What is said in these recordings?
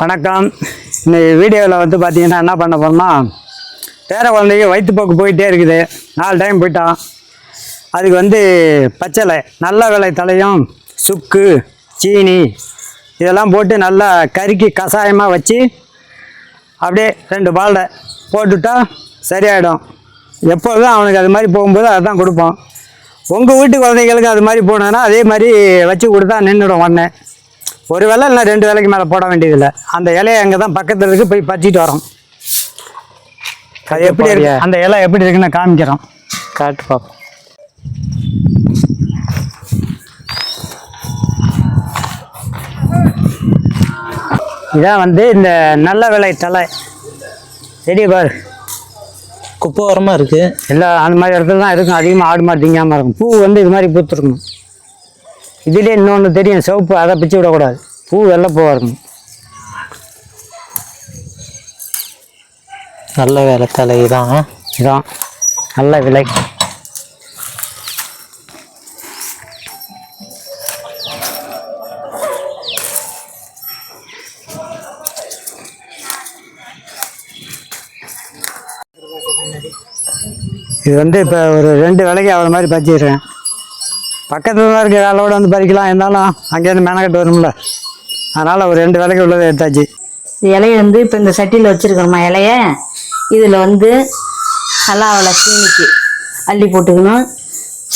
வணக்கம். இந்த வீடியோவில் வந்து பார்த்தீங்கன்னா என்ன பண்ண போகிறோம்னா பேர குழந்தைக்கு வயிற்றுப்போக்கு போயிட்டே இருக்குது. நாலு டைம் போயிட்டான். அதுக்கு வந்து பச்சலை நல்ல விலை தலையும் சுக்கு சீனி இதெல்லாம் போட்டு நல்லா கருக்கி கஷாயமாக வச்சு அப்படியே ரெண்டு பால்டை போட்டுவிட்டா சரியாயிடும். எப்போதும் அவனுக்கு அது மாதிரி போகும்போது அதுதான் கொடுப்போம் உங்கள் வீட்டு குழந்தைங்களுக்கு அது மாதிரி போனோன்னா அதே மாதிரி வச்சு கொடுத்தா நின்றுடும் உடனே. ஒரு வேளை இல்லை ரெண்டு வேலைக்கு மேலே போட வேண்டியதில்லை. அந்த இலையை அங்கே தான் பக்கத்தில் இருக்கு போய் பறிச்சிட்டு வரோம். அது எப்படி இருக்கு? அந்த இலை எப்படி இருக்குன்னு காமிக்கிறோம். காட்டு பாப்போம். இதான் வந்து இந்த நல்ல விலை தலை செடி பாரு. குப்பை ஓரமாக இருக்குது எல்லா அந்த மாதிரி இடத்துல தான் இருக்கும். அதிகமாக ஆடு மாடு திங்காமல் இருக்கும். பூ வந்து இது மாதிரி பூத்துருக்கணும். இதுலேயே இன்னொன்று தெரியும் சிவப்பு அதை பிச்சு விடக்கூடாது. பூ வெள்ளை பூவாக இருக்கும் நல்ல வேலை தலை தான் இதான். நல்ல விலை. இது வந்து இப்போ ஒரு ரெண்டு விலைக்கு அவ்வளோ மாதிரி பறிச்சிடுறேன் பக்கத்தில் தான் இருக்குது வேலையோடு வந்து பறிக்கலாம். இருந்தாலும் அங்கேருந்து மெனக்கட்டு வரும்ல. அதனால் ஒரு ரெண்டு விலைக்கு உள்ளதை எடுத்தாச்சு. இலையை வந்து இப்போ இந்த சட்டியில் வச்சுருக்கோம்மா இலைய? இதில் வந்து நல்லா அவளை சீனிக்கு அள்ளி போட்டுக்கணும்.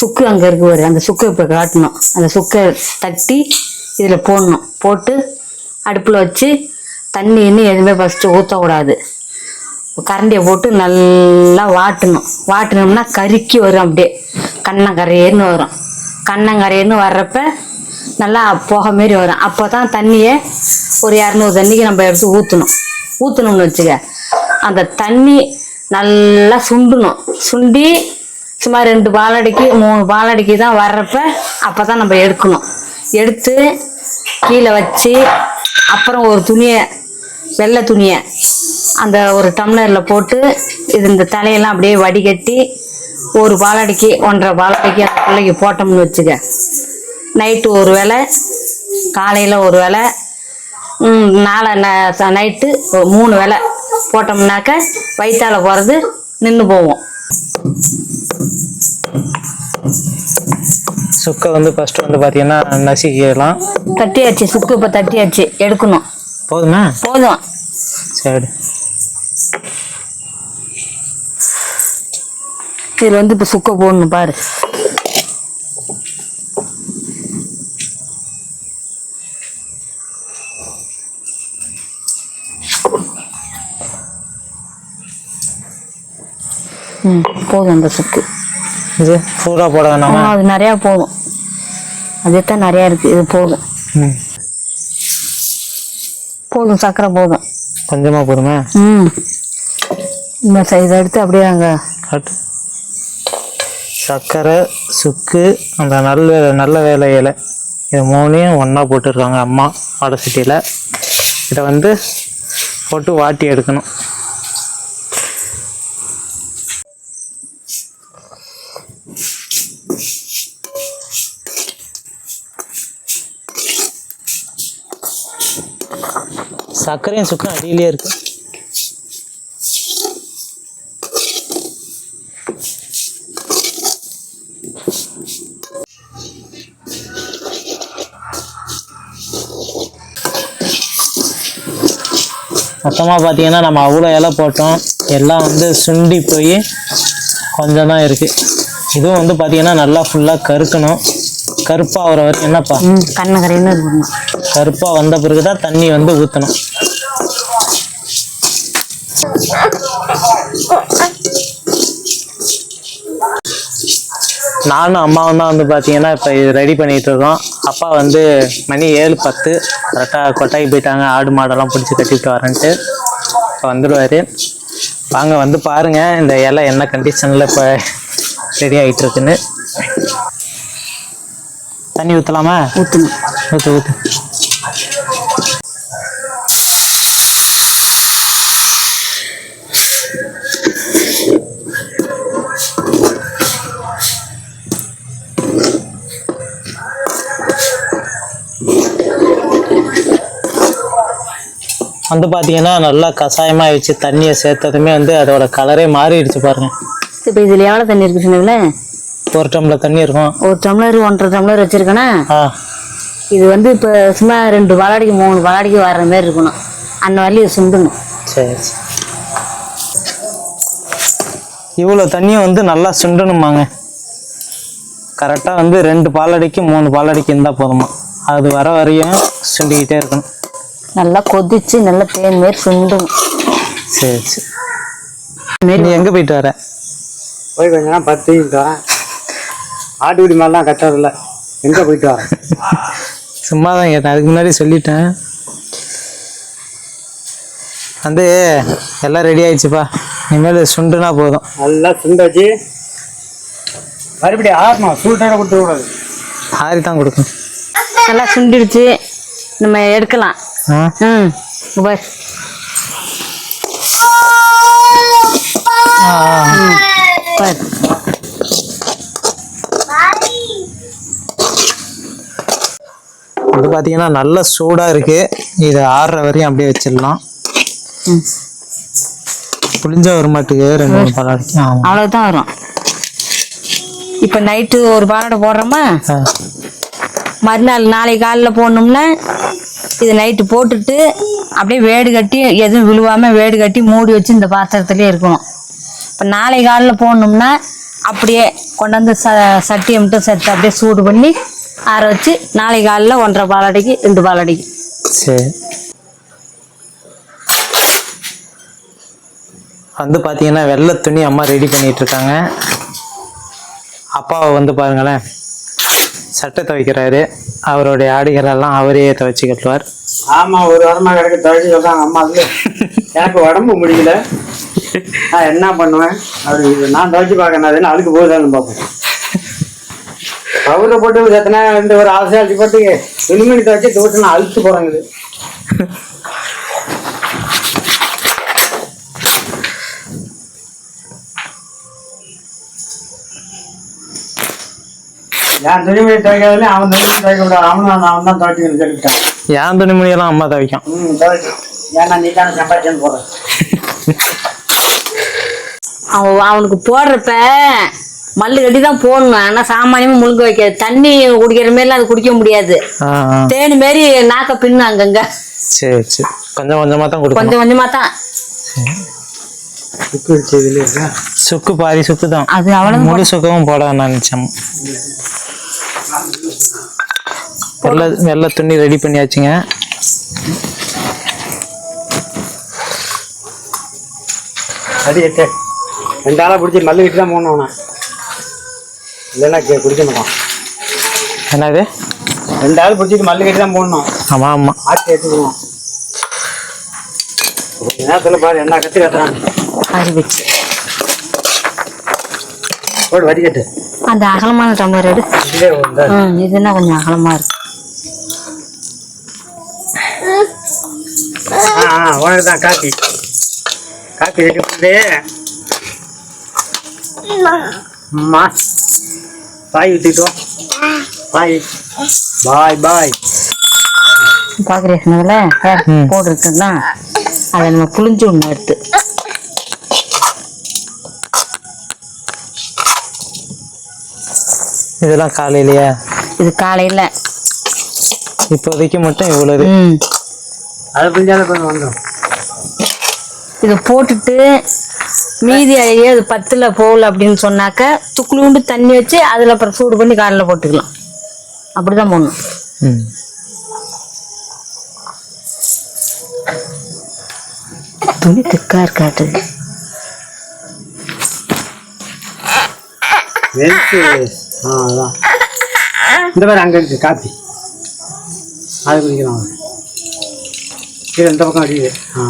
சுக்கு அங்கே இருக்கு ஒரு அந்த சுக்கை இப்போ காட்டணும். அந்த சுக்கை தட்டி இதில் போடணும். போட்டு அடுப்பில் வச்சு தண்ணி இன்னும் எதுவுமே ஃபஸ்ட்டு ஊற்றக்கூடாது கரண்டியை போட்டு நல்லா வாட்டணும். வாட்டினோம்னா கருக்கி வரும் அப்படியே. கண்ணை கரையேன்னு வரும். கண்ணங்கரையேன்னு வர்றப்ப நல்லா புகை மாரி வரும். அப்போ தான் தண்ணியை ஒரு இரநூறு தண்ணிக்கு நம்ம எடுத்து ஊற்றணும் ஊற்றணும்னு வச்சுக்க. அந்த தண்ணி நல்லா சுண்டணும். சுண்டி சும்மா ரெண்டு பாலடிக்கு மூணு பாலடிக்கு தான் வர்றப்ப அப்போ தான் நம்ம எடுக்கணும். எடுத்து கீழே வச்சு அப்புறம் ஒரு துணியை வெள்ளை துணியை அந்த ஒரு டம்ளரில் போட்டு இது இந்த தலையெல்லாம் அப்படியே வடிகட்டி ஒரு பாலடிக்கு ஒன்றரை பாலடிக்கு அந்த பிள்ளைக்கு போட்டோம்னு வச்சுக்க. நைட்டு ஒரு வேளை காலையில் ஒரு வேளை ம், நாளை நைட்டு மூணு வேளை போட்டோம்னாக்க வயிற்றால போகிறது நின்று போவோம். சுக்கை வந்து ஃபஸ்ட்டு வந்து பார்த்தீங்கன்னா நசுக்கிடலாம் தட்டியாச்சு சுக்கு இப்போ தட்டியாச்சு எடுக்கணும். போதுமா? போதும். சரி. இதில் வந்து இப்போ சுக்கை போடணும் பாரு. ம் போதும் அந்த சுக்கு. இது சூடாக போட வேணாமா? அது நிறையா போதும். அதே தான் நிறையா இருக்குது இது போதும். ம். போதும் சர்க்கரை போதும். கொஞ்சமாக போதுமா? ம். இந்த ச- இதை எடுத்து அப்படியே அங்கே காட்டு சர்க்கரை சுக்கு அந்த நல்ல நல்ல வேலை இலை. இது மூணையும் ஒன்றா போட்டுருக்காங்க அம்மா வடை இதை வந்து போட்டு வாட்டி எடுக்கணும். சர்க்கரையும் சுக்கும் அடியிலே இருக்குது மொத்தமாக பார்த்தீங்கன்னா நம்ம அவ்வளோ இலை போட்டோம். எல்லாம் வந்து சுண்டி போய் கொஞ்சம் தான் இருக்குது இதுவும் வந்து பார்த்தீங்கன்னா நல்லா ஃபுல்லாக கருக்கணும். கருப்பாக வர வரைக்கும் என்னப்பா? கண்ணகரைன்னு இருக்கணும். கருப்பாக வந்த பிறகு தான் தண்ணி வந்து ஊற்றணும் நானும் அம்மாவும் தான் வந்து பார்த்தீங்கன்னா இப்போ இது ரெடி பண்ணிகிட்டு இருக்கோம். அப்பா வந்து மணி ஏழு பத்து கரெக்டாக கொட்டாய்க்கு போயிட்டாங்க. ஆடு மாடெல்லாம் பிடிச்சி கட்டிட்டு வரேன்ட்டு இப்போ வந்துடுவார். வாங்க வந்து பாருங்கள் இந்த இலை என்ன கண்டிஷனில் இப்போ ரெடி ஆகிட்டு இருக்குன்னு. தண்ணி ஊற்றலாமா ஊற்றணும் ஊற்று ஊற்று வந்து பார்த்தீங்கன்னா நல்லா கஷாயமாக வச்சு தண்ணியை சேர்த்ததுமே வந்து அதோட கலரே மாறிடுச்சு பாருங்க. இப்போ இதில் எவ்வளோ தண்ணி இருக்கு சொன்னீங்கள ஒரு டம்ளர் தண்ணி இருக்கும். ஒரு டம்ளர் ஒன்றரை டம்ளர் வச்சிருக்கேன்னா இது வந்து இப்போ சும்மா ரெண்டு வாழடிக்கு மூணு வாழடிக்கு வர்ற மாதிரி இருக்கணும். அந்த வரலையும் சுண்டணும். சரி சரி. இவ்வளோ தண்ணியை வந்து நல்லா சுண்டணுமாங்க. கரெக்டாக வந்து ரெண்டு பாலடிக்கு மூணு பாலடிக்கு இருந்தால் போதுமா. அது வர வரையும் சுண்டிக்கிட்டே இருக்கணும். நல்லா கொதிச்சு நல்லா தேன் மாரி சுண்டணும் சரி சரி. நீ எங்கே போயிட்டு வர? போய் கொஞ்ச நேரம் பத்து வரேன் ஆட்டுக்குடி மாதிரிலாம் கட்டுறதில்ல எங்கே போயிட்டு வரேன் சும்மா தான் கேட்டேன். அதுக்கு முன்னாடி சொல்லிட்டேன். வந்து எல்லாம் ரெடி ஆயிடுச்சுப்பா. இனிமேல் சுண்டுனா போதும். நல்லா சுண்ட வச்சு மறுபடியும் ஆறணும் சூட்டோட கொடுத்துட கூடாது ஆறி தான் கொடுக்கணும். நல்லா சுண்டிடுச்சு. நம்ம எடுக்கலாம். பாரு. பாரு இது பார்த்தீங்கன்னா நல்ல சூடாக இருக்குது இது ஆறுற வரையும் அப்படியே வச்சிடலாம். புளிஞ்ச ஒரு மாட்டுக்கு ரெண்டு மூணு பழம் அவ்வளோதான் வரும். இப்போ நைட்டு ஒரு பாலடை போடுறோமா? மறுநாள் நாளைக்கு காலைல போடணும்னா இது நைட்டு போட்டுட்டு அப்படியே வேடு கட்டி எதுவும் விழுவாமல் வேடு கட்டி மூடி வச்சு இந்த பாத்திரத்துலேயே இருக்கணும். இப்போ நாளை காலில் போடணும்னா அப்படியே கொண்டாந்து ச சட்டியை மட்டும் சத்து அப்படியே சூடு பண்ணி ஆற வச்சு நாளை காலில் ஒன்றரை பாலடைக்கு ரெண்டு பாலடைக்கு சரி. வந்து பார்த்தீங்கன்னா வெள்ளை துணி அம்மா ரெடி பண்ணிகிட்ருக்காங்க அப்பாவை வந்து பாருங்களேன். சட்டை துவைக்கிறாரு. அவருடைய ஆடைகளெல்லாம் அவரே துவைச்சு கட்டுவார். ஆமா ஒரு வாரமா கிடக்கு துவைச்சு சொல்றாங்க அம்மா வந்து எனக்கு உடம்பு முடியல. நான் என்ன பண்ணுவேன்? அப்படி நான் துவைச்சு பார்க்கணும் அதுன்னு அழுக்கு போகுதான்னு பார்ப்பேன் பவுடர் போட்டு சத்தினா இந்த ஒரு ஆசை அடிச்சு போட்டு துணிமணி துவைச்சு துவச்சு நான் அழுத்து போறேங்குது என் துணிமணி துவைக்காதுன்னு அவன் துணிமணி துவைக்க கூடாது அவனும் அவன் அவன் தான் துவைச்சுக்கணும் சொல்லிட்டான். என் துணிமணியெல்லாம் அம்மா துவைக்கும்? ம் துவைக்கும் ஏன்னா நீ தானே சம்பாதிச்சேன்னு போடுறேன் அவன் அவனுக்கு போடுறப்ப மல்லு கட்டி தான் போடணும். ஆனால் சாமானியமாக முழுங்க வைக்காது. தண்ணி குடிக்கிற மாரிலாம் அது குடிக்க முடியாது. ஆ ஆ. தேனி மாரி நாக்க பின்னு அங்கங்க. சரி சரி. கொஞ்சம் கொஞ்சமாக தான் கொடுக்கணும். கொஞ்சம் கொஞ்சமாக தான். சுக்கு பாதி சுக்கு தான். அது அவ்வளோ முழு சுக்கவும் போட நினச்சோம் வெள்ளை வெள்ளை துணி ரெடி பண்ணியாச்சுங்க. அடி எட்டு. ரெண்டு ஆளாக பிடிச்சி மல்லிகிட்டு தான் போகணும் அவனை. இல்லைன்னா கே- குடிக்க மாட்டான். என்னது? ரெண்டு ஆள் பிடிச்சிட்டு மல்லிகிட்டு தான் போடணும் ஆமாம் ஆமாம் ஆட்டி எடுத்துக்கணும் கொஞ்ச நேரத்தில் பாரு என்ன கற்று கத்துறான். வச்சு. போடு வடிகட்டு அந்த அகலமான டம்ளர் எடு. ம் இதுன்னா கொஞ்சம் அகலமா இருக்கு. உனக்கு தான் காப்பி காப்பி ரெடி பண்ணுது அம்மா பாய் ஊற்றிட்டோம் பாய். பாய் பாய். பார்க்குறீங்கள. போட்டிருக்குன்னா அதை நம்ம புளிஞ்சு ஒன்று எடுத்து. இதெல்லாம் காலையிலையா? இது காலையில். இப்போதைக்கு மட்டும் இவ்வளவு ம். அதை கொஞ்சம் வந்தோம் இதை போட்டுட்டு மீதி ஐயே அது பத்தில் போகல அப்படின்னு சொன்னாக்க துக்குளுண்டு தண்ணி வச்சு அதில் அப்புறம் சூடு பண்ணி காலையில் போட்டுக்கலாம். அப்படிதான் போடணும். ம். துணி திக்கா இருக்காட்டு ஆ அதான் இந்த மாதிரி அங்கே இருக்கு காப்பி. அது குடிக்கலாம். கீழே இந்த பக்கம் அடிக்குது ஆ.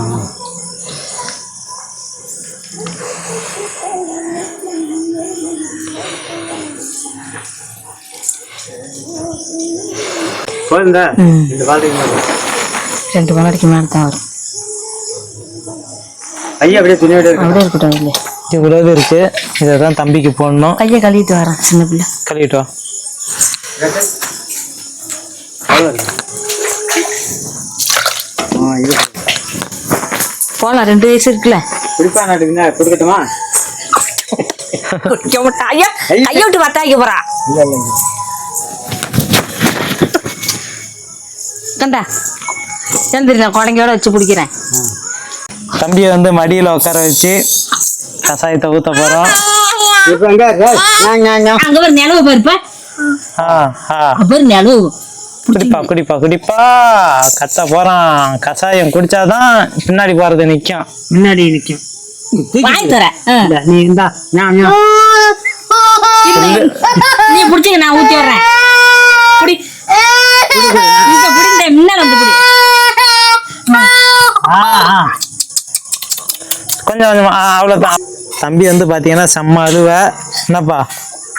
போயிருந்தா? ம். இந்த பாட்டுக்கு ரெண்டு மணிக்கு மேலே தான் வரும். ஐயா அப்படியே துணியோட அப்படியே இருக்கட்டும். இல்லை இவ்வளவு இருக்கு. இதை தான் தம்பிக்கு போடணும். கையை கழுவிட்டு வரேன் சின்ன பிள்ளை. கழுவிட்டு வா. போலாம் ரெண்டு வயசு இருக்குல்ல. குறிப்பா நாட்டுக்குங்க கொடுக்கட்டுமா? குடிக்க மாட்டா. ஐயா கையை விட்டு வத்தாக்க போறா. இல்லை இல்லைங்க கண்டா எழுந்திரி நான் குழந்தையோட வச்சு பிடிக்கிறேன் தம்பியை வந்து மடியில் உட்கார வச்சு கஷாயத்தை ஞா, ஞா. அங்க ஒரு நிலவு பாருப்ப ஆ ஆ. பாரு நிலவு. குடிப்பா குடிப்பா குடிப்பா. கத்த போகிறான் கஷாயம் குடிச்சாதான் பின்னாடி போகிறது நிற்கும் முன்னாடி நிற்கும் வாங்கி தரேன். ஆ. நீ இந்தா. நீ பிடிச்சிக்க நான் ஊத்தி வர்றேன் புடி. இங்க புடி. இந்த முன்ன வந்து புடி. ஆ ஆ. கொஞ்சம் கொஞ்சம் அவ்வளோதான் தம்பி வந்து பார்த்தீங்கன்னா செம்ம அழுவை. என்னப்பா?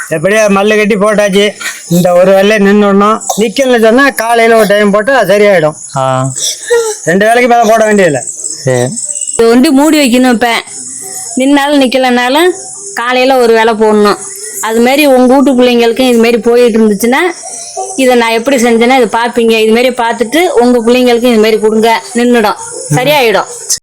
எப்படியா மல்லு கட்டி போட்டாச்சு. இந்த ஒரு வேலையை நின்றுடணும் நிக்கல சொன்னா காலையில ஒரு டைம் போட்டா சரியாயிடும். ஆ. ரெண்டு வேலைக்கு மேலே போட வேண்டியதில்லை. இது வந்து மூடி வைக்கணும் இப்ப. நின்னாலும் நிக்கலனாலும் காலையில ஒரு வேலை போடணும். அது மாதிரி உங்க வீட்டு பிள்ளைங்களுக்கும் இது மாதிரி போயிட்டு இருந்துச்சுன்னா இதை நான் எப்படி செஞ்சேன்னா இதை பார்ப்பீங்க. இது மாதிரி பார்த்துட்டு உங்க பிள்ளைங்களுக்கும் இது மாதிரி கொடுங்க. நின்றுடும் சரியாயிடும்.